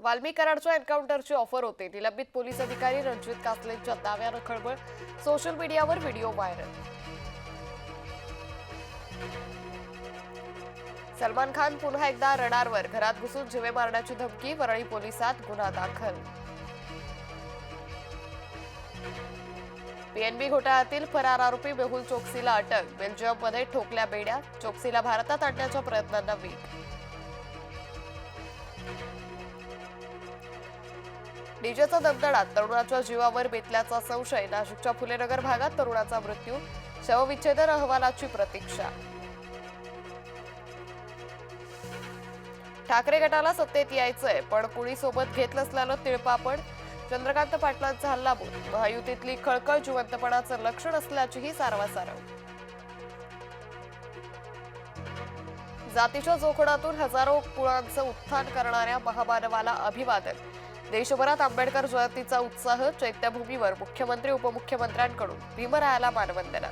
वाल्मी कराडच्या एन्काउंटरची ऑफर होते. निलंबित पोलीस अधिकारी रणजित कासलेंच्या दाव्यानं खळबळ सोशल मीडियावर व्हिडिओ व्हायरल. सलमान खान पुन्हा एकदा रडारवर घरात घुसून जिवे मारण्याची धमकी वरळी पोलिसात गुन्हा दाखल. पीएनबी घोटाळ्यातील फरार आरोपी मेहुल चोक्सीला अटक बेल्जियममध्ये ठोकल्या बेड्या चोक्सीला भारतात आणण्याच्या प्रयत्नांना वेग. डीजेचा दमदडात तरुणाच्या जीवावर बेतल्याचा संशय नाशिकच्या फुलेनगर भागात तरुणाचा मृत्यू शवविच्छेदन अहवालाची प्रतीक्षा. ठाकरे गटाला सत्तेत यायचंय पण कुणीसोबत घेतलं घेत नसल्यानं तिळपापड. चंद्रकांत पाटलांचा हल्लाबोल महायुतीतली खळखळ जिवंतपणाचं लक्षण असल्याचीही सारवासारव. जातीच्या जोखडातून हजारो कुळांचं उत्थान करणाऱ्या महामानवाला अभिवादन देशभरात आंबेडकर जयंतीचा उत्साह चैत्यभूमीवर मुख्यमंत्री उपमुख्यमंत्र्यांकडून भीमरायाला मानवंदना.